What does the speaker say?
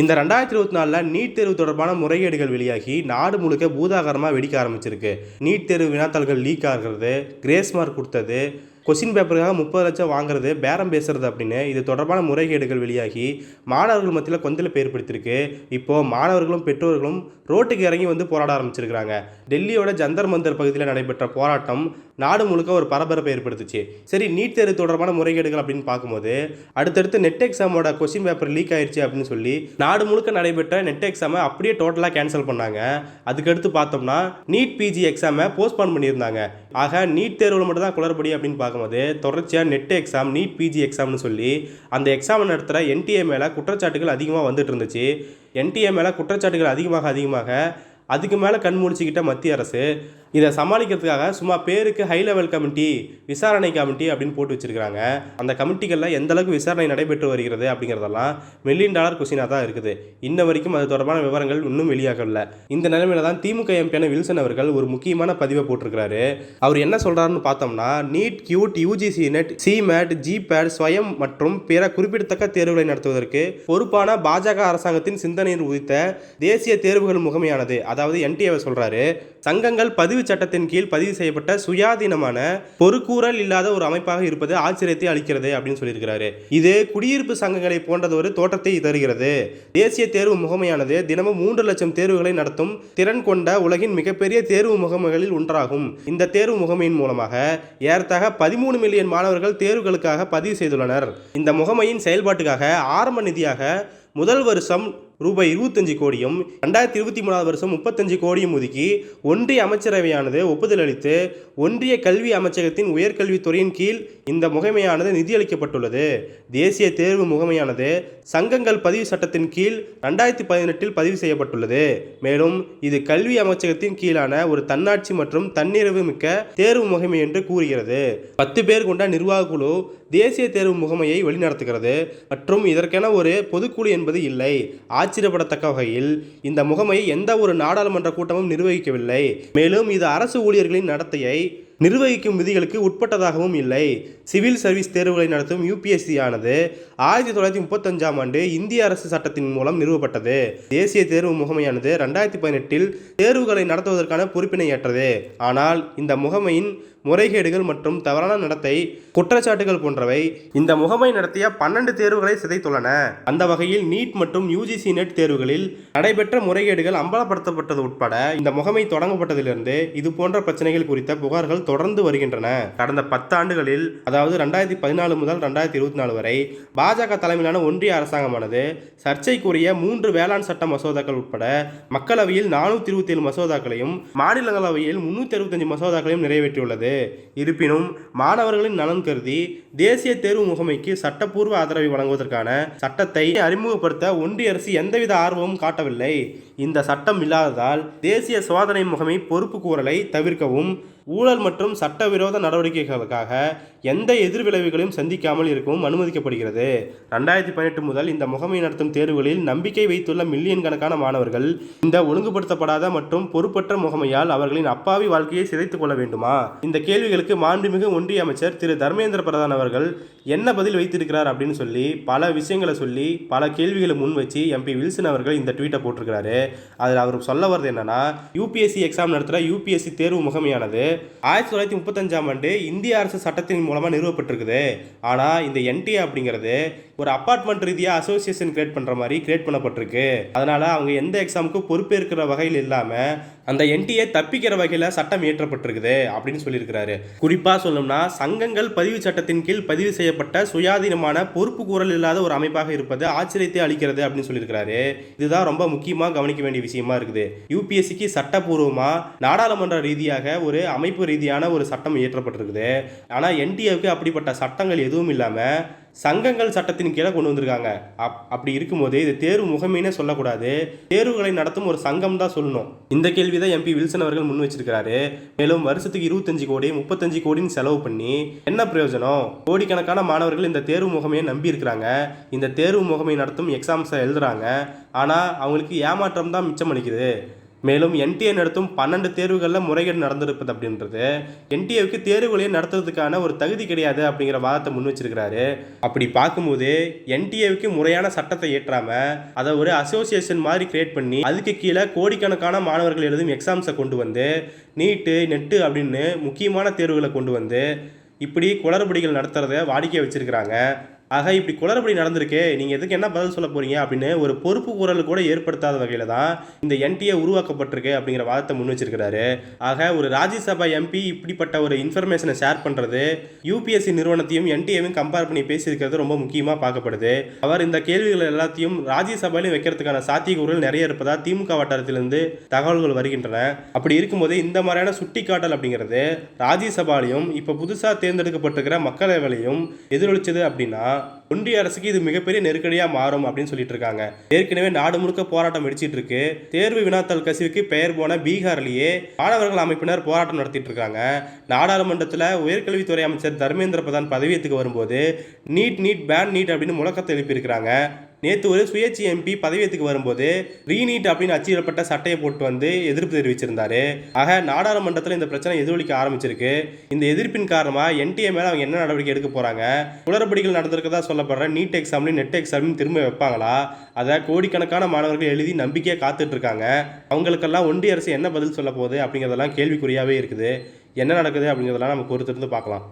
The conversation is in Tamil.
இந்த ரெண்டாயிரத்தி இருபத்தி நாலில் நீட் தேர்வு தொடர்பான முறைகேடுகள் வெளியாகி நாடு முழுக்க பூதாகரமாக வெடிக்க ஆரம்பிச்சிருக்கு. நீட் தேர்வு வினாத்தாள்கள் லீக் ஆகிறது கிரேஸ் மார்க் கொடுத்தது கொஸ்டின் பேப்பருக்காக முப்பது லட்சம் வாங்குறது பேரம் பேசுறது அப்படின்னு இது தொடர்பான முறைகேடுகள் வெளியாகி மாணவர்கள் மத்தியில் கொந்தளிப்பை ஏற்படுத்தியிருக்கு. இப்போது மாணவர்களும் பெற்றோர்களும் ரோட்டுக்கு இறங்கி வந்து போராட ஆரம்பிச்சிருக்கிறாங்க. டெல்லியோட ஜந்தர் மந்தர் பகுதியில் நடைபெற்ற போராட்டம் நாடு முழுக்க ஒரு பரபரப்பை ஏற்படுத்துச்சு. சரி நீட் தேர்வு தொடர்பான முறைகேடுகள் அப்படின்னு பார்க்கும்போது அடுத்தடுத்து நெட் எக்ஸாமோட கொஸ்டின் பேப்பர் லீக் ஆயிடுச்சு அப்படின்னு சொல்லி நாடு முழுக்க நடைபெற்ற நெட் எக்ஸாமை அப்படியே டோட்டலாக கேன்சல் பண்ணாங்க. அதுக்கடுத்து பார்த்தோம்னா நீட் பிஜி எக்ஸாமை போஸ்ட்பான் பண்ணியிருந்தாங்க. ஆக நீட் தேர்வில் மட்டும் தான் குளறுபடி அப்படின்னு பார்க்கும்போது தொடர்ச்சியாக நெட் எக்ஸாம் நீட் பிஜி எக்ஸாம்னு சொல்லி அந்த எக்ஸாம் நடத்துகிற என்டிஏ மேலே குற்றச்சாட்டுகள் அதிகமாக வந்துட்டு இருந்துச்சு. என்டிஏ மேலே குற்றச்சாட்டுகள் அதிகமாக அதிகமாக அதுக்கு மேலே கண் முழிச்சுக்கிட்ட மத்திய அரசு இதை சமாளிக்கிறதுக்காக சும்மா பேருக்கு ஹை லெவல் கமிட்டி விசாரணை கமிட்டி அப்படின்னு போட்டு வச்சிருக்காங்க அந்த கமிட்டிகளில் எந்த அளவுக்கு விசாரணை நடைபெற்று வருகிறது அப்படிங்கிறதெல்லாம் மில்லியன் டாலர் கொஸ்டினாக தான் இருக்குது. இன்ன வரைக்கும் அது தொடர்பான விவரங்கள் இன்னும் வெளியாகல இந்த நிலைமையில தான் திமுக எம்பியான வில்சன் அவர்கள் ஒரு முக்கியமான பதிவை போட்டிருக்கிறாரு. அவர் என்ன சொல்றாருன்னு பார்த்தோம்னா NEET CUET UGC NET CMAT GPAT Swayam மற்றும் பிற குறிப்பிடத்தக்க தேர்வுகளை நடத்துவதற்கு பொறுப்பான பாஜக அரசாங்கத்தின் சிந்தனையில் உதித்த தேசிய தேர்வுகள் முகமையானது. அதாவது என்டிஏவை சொல்றாரு. சங்கங்கள் பதிவு சட்டத்தின் கீழ் பதிவு செய்யப்பட்ட சுயாதீனமான பொறுக்கூறல் இல்லாத ஒரு அமைப்பாக இருப்பது ஆச்சரியத்தை அளிக்கிறது அப்படின்னு சொல்லியிருக்கிறாரு. இது குடியிருப்பு சங்கங்களை போன்றது ஒரு தோற்றத்தை தருகிறது. தேசிய தேர்வு முகமையானது தினமும் மூன்று லட்சம் தேர்வுகளை நடத்தும் திறன் கொண்ட உலகின் மிகப்பெரிய தேர்வு முகமைகளில் ஒன்றாகும். இந்த தேர்வு முகமையின் மூலமாக ஏறத்தாக பதிமூணு மில்லியன் மாணவர்கள் தேர்வுகளுக்காக பதிவு செய்துள்ளனர். இந்த முகமையின் செயல்பாட்டுக்காக ஆரம்ப நிதியாக முதல் வருஷம் ரூபாய் இருபத்தஞ்சு கோடியும் ரெண்டாயிரத்தி இருபத்தி மூணாவது வருஷம் முப்பத்தஞ்சு கோடியும் ஒதுக்கி ஒன்றிய அமைச்சரவையானது ஒப்புதல் அளித்து ஒன்றிய கல்வி அமைச்சகத்தின் உயர்கல்வித்துறையின் கீழ் இந்த முகமையானது நிதியளிக்கப்பட்டுள்ளது. தேசிய தேர்வு முகமையானது சங்கங்கள் பதிவு சட்டத்தின் கீழ் ரெண்டாயிரத்தி பதினெட்டில் பதிவு செய்யப்பட்டுள்ளது. மேலும் இது கல்வி அமைச்சகத்தின் கீழான ஒரு தன்னாட்சி மற்றும் தன்னிறைவு மிக்க தேர்வு முகமை என்று கூறுகிறது. பத்து பேர் கொண்ட நிர்வாக குழு தேசிய தேர்வு முகமையை வழிநடத்துகிறது மற்றும் இதற்கென ஒரு பொதுக்குழு என்பது இல்லை. ஆச்சரியப்படத்தக்க வகையில் இந்த முகமை எந்த ஒரு நாடாளுமன்ற கூட்டமும் நிர்வகிக்கவில்லை. மேலும் இது அரசு ஊழியர்களின் நடத்தையை நிர்வகிக்கும் விதிகளுக்கு உட்பட்டதாகவும் இல்லை. சிவில் சர்வீஸ் தேர்வுகளை நடத்தும் யூபிஎஸ்சி ஆனது ஆயிரத்தி தொள்ளாயிரத்தி முப்பத்தஞ்சாம் ஆண்டு இந்திய அரசு சட்டத்தின் மூலம் நிறுவப்பட்டது. தேசிய தேர்வு முகமையானது ரெண்டாயிரத்தி பதினெட்டில் தேர்வுகளை நடத்துவதற்கான பொறுப்பினை ஏற்றது ஆனால் இந்த முகமையின் முறைகேடுகள் மற்றும் தவறான நடத்தை குற்றச்சாட்டுகள் போன்றவை இந்த முகமை நடத்திய பன்னெண்டு தேர்வுகளை சிதைத்துள்ளன. அந்த வகையில் நீட் மற்றும் யூஜிசி நெட் தேர்வுகளில் நடைபெற்ற முறைகேடுகள் அம்பலப்படுத்தப்பட்டது உட்பட இந்த முகமை தொடங்கப்பட்டதிலிருந்து இது போன்ற பிரச்சனைகள் குறித்த புகார்கள் தொடர்ந்து வருகின்றன. கடந்த பத்தாண்டுகளில் அதாவது ரெண்டாயிரத்தி பதினாலு முதல் ரெண்டாயிரத்தி இருபத்தி நாலு வரை பாஜக தலைமையிலான ஒன்றிய அரசாங்கமானது சர்ச்சைக்குரிய மூன்று வேளாண் சட்ட மசோதாக்கள் உட்பட மக்களவையில் நானூற்றி இருபத்தி ஏழு மசோதாக்களையும் மாநிலங்களவையில் முன்னூற்றி அறுபத்தஞ்சு மசோதாக்களையும் நிறைவேற்றியுள்ளது. இருப்பினும் மாணவர்களின் நலன் கருதி தேசிய தேர்வு முகமைக்கு சட்டப்பூர்வ ஆதரவை வழங்குவதற்கான சட்டத்தை அறிமுகப்படுத்த ஒன்றிய அரசு எந்தவித ஆர்வமும் காட்டவில்லை. இந்த சட்டம் இல்லாததால் தேசிய சோதனை முகமை பொறுப்பு கூறலை தவிர்க்கவும் ஊழல் மற்றும் சட்டவிரோத நடவடிக்கைகளுக்காக எந்த எதிர்விளைவுகளையும் சந்திக்காமல் இருக்கவும் அனுமதிக்கப்படுகிறது. ரெண்டாயிரத்தி பதினெட்டு முதல் இந்த முகமை நடத்தும் தேர்வுகளில் நம்பிக்கை வைத்துள்ள மில்லியன் கணக்கான மாணவர்கள் இந்த ஒழுங்குபடுத்தப்படாத மற்றும் பொறுப்பற்ற முகமையால் அவர்களின் அப்பாவி வாழ்க்கையை சிதைத்துக் கொள்ள வேண்டுமா? இந்த கேள்விகளுக்கு மாண்புமிகு ஒன்றிய அமைச்சர் திரு தர்மேந்திர பிரதான் அவர்கள் என்ன பதில் வைத்திருக்கிறார் அப்படின்னு சொல்லி பல விஷயங்களை சொல்லி பல கேள்விகளை முன் வச்சு எம்பி வில்சன் அவர்கள் இந்த ட்வீட்டை போட்டிருக்கிறாரு. அதில் அவர் சொல்ல வர்றது என்னன்னா யூபிஎஸ்சி எக்ஸாம் நடத்துகிற யூபிஎஸ்சி தேர்வு முகமையானது ஆயிரத்தி தொள்ளாயிரத்தி முப்பத்தஞ்சாம் ஆண்டு இந்திய அரசு சட்டத்தின் மூலமாக நிறுவப்பட்டிருக்குது ஆனால் இந்த என்டிஏ அப்படிங்கிறது ஒரு அப்பார்ட்மெண்ட் ரீதியாக அசோசியேஷன் கிரியேட் பண்ணுற மாதிரி கிரியேட் பண்ணப்பட்டிருக்கு. அதனால் அவங்க எந்த எக்ஸாமுக்கும் பொறுப்பேற்கிற வகையில் இல்லாமல் அந்த என்டிஏ தப்பிக்கிற வகையில் சட்டம் இயற்றப்பட்டிருக்குது அப்படின்னு சொல்லியிருக்கிறாரு. குறிப்பாக சொல்லணும்னா சங்கங்கள் பதிவு சட்டத்தின் கீழ் பதிவு செய்யப்பட்ட சுயாதீனமான பொறுப்பு கூறல் இல்லாத ஒரு அமைப்பாக இருப்பது ஆச்சரியத்தை அளிக்கிறது அப்படின்னு சொல்லியிருக்கிறாரு. இதுதான் ரொம்ப முக்கியமாக கவனிக்க வேண்டிய விஷயமா இருக்குது. யூபிஎஸ்சிக்கு சட்டப்பூர்வமாக நாடாளுமன்ற ரீதியாக ஒரு அமைப்பு ரீதியான ஒரு சட்டம் இயற்றப்பட்டிருக்குது. ஆனால் என்டிஏவுக்கு அப்படிப்பட்ட சட்டங்கள் எதுவும் இல்லாமல் சங்கங்கள் சட்டத்தின் கீழே கொண்டு வந்திருக்காங்க. அப் அப்படி இருக்கும்போது இது தேர்வு முகமைனே சொல்லக்கூடாது. தேர்வுகளை நடத்தும் ஒரு சங்கம் தான் சொல்லணும். இந்த கேள்வி தான் எம்பி வில்சன் அவர்கள் முன் வச்சிருக்கிறாரு. மேலும் வருஷத்துக்கு இருபத்தஞ்சு கோடி முப்பத்தஞ்சு கோடின்னு செலவு பண்ணி என்ன பிரயோஜனம்? கோடிக்கணக்கான மாணவர்கள் இந்த தேர்வு முகமையை நம்பி இருக்கிறாங்க. இந்த தேர்வு முகமை நடத்தும் எக்ஸாம்ஸை எழுதுறாங்க. ஆனால் அவங்களுக்கு ஏமாற்றம் தான் மிச்சம் அளிக்குது மேலும் என்டிஏ நடத்தும் பன்னெண்டு தேர்வுகளில் முறைகேடு நடந்திருப்பது அப்படின்றது. என்டிஏவுக்கு தேர்வுகளையே நடத்துறதுக்கான ஒரு தகுதி கிடையாது அப்படிங்கிற வாதத்தை முன் வச்சிருக்கிறாரு. அப்படி பார்க்கும்போது என்டிஏவுக்கு முறையான சட்டத்தை ஏற்றாம அதை ஒரு அசோசியேஷன் மாதிரி கிரியேட் பண்ணி அதுக்கு கீழே கோடிக்கணக்கான மாணவர்கள் எழுதும் எக்ஸாம்ஸை கொண்டு வந்து நீட்டு நெட்டு அப்படின்னு முக்கியமான தேர்வுகளை கொண்டு வந்து இப்படி குளறுபடிகள் நடத்துறத வாடிக்கை வச்சிருக்கிறாங்க. ஆக இப்படி குளறுபடி நடந்திருக்கு நீங்கள் எதுக்கு என்ன பதில் சொல்ல போகிறீங்க அப்படின்னு ஒரு பொறுப்பு குரல் கூட ஏற்படுத்தாத வகையில் தான் இந்த என்டிஏ உருவாக்கப்பட்டிருக்கு அப்படிங்கிற வாதத்தை முன் வச்சிருக்கிறாரு. ஆக ஒரு ராஜ்யசபா எம்பி இப்படிப்பட்ட ஒரு இன்ஃபர்மேஷனை ஷேர் பண்ணுறது யூபிஎஸ்சி நிறுவனத்தையும் என்டிஏவையும் கம்பேர் பண்ணி பேசியிருக்கிறது ரொம்ப முக்கியமாக பார்க்கப்படுது. அவர் இந்த கேள்விகள் எல்லாத்தையும் ராஜ்யசபாலையும் வைக்கிறதுக்கான சாத்தியக்கூறுகள் நிறைய இருப்பதாக திமுக வட்டாரத்திலிருந்து தகவல்கள் வருகின்றன. அப்படி இருக்கும்போது இந்த மாதிரியான சுட்டிக்காட்டல் அப்படிங்கிறது ராஜ்யசபாலையும் இப்போ புதுசாக தேர்ந்தெடுக்கப்பட்டிருக்கிற மக்களவையிலையும் எதிரொலிச்சது அப்படின்னா ஒன்றிய அரசுக்கு இது மிகப்பெரிய நெருக்கடியாக மாறும் அப்படின்னு சொல்லிட்டு இருக்காங்க ஏற்கனவே நாடு முழுக்க போராட்டம் வெடிச்சிட்டு இருக்கு தேர்வு வினாத்தாள் கசிவுக்கு பெயர் போன பீகார்லேயே மாணவர்கள் அமைப்பினர் போராட்டம் நடத்திட்டு இருக்காங்க நாடாளுமன்றத்தில் உயர்கல்வித்துறை அமைச்சர் தர்மேந்திர பிரதான் பதவியத்துக்கு வரும்போது நீட் நீட் பேன் நீட் அப்படின்னு முழக்கத்தை எழுப்பியிருக்கிறாங்க. நேற்று ஒரு சுயேட்சை எம்பி பதவியத்துக்கு வரும்போது ரீநீட் அப்படின்னு அச்சிடப்பட்ட சட்டையை போட்டு வந்து எதிர்ப்பு தெரிவிச்சிருந்தாரு. ஆக நாடாளுமன்றத்தில் இந்த பிரச்சனை எதிரொலிக்க ஆரம்பிச்சிருக்கு. இந்த எதிர்ப்பின் காரணமாக என்டிஏ மேலே அவங்க என்ன நடவடிக்கை எடுக்க போகிறாங்க குளறுபடிகள் நடந்திருக்கதா சொல்லப்படுற நீட் எக்ஸாம்லையும் நெட் எக்ஸாம்லையும் திரும்ப வைப்பாங்களா? அதை கோடிக்கணக்கான மாணவர்கள் எழுதி நம்பிக்கையாக காத்துட்டு இருக்காங்க. அவங்களுக்கெல்லாம் ஒன்றிய அரசு என்ன பதில் சொல்ல போகுது அப்படிங்கிறதெல்லாம் கேள்விக்குறியாகவே இருக்குது. என்ன நடக்குது அப்படிங்கிறதெல்லாம் நம்ம பொறுத்திருந்து பார்க்கலாம்.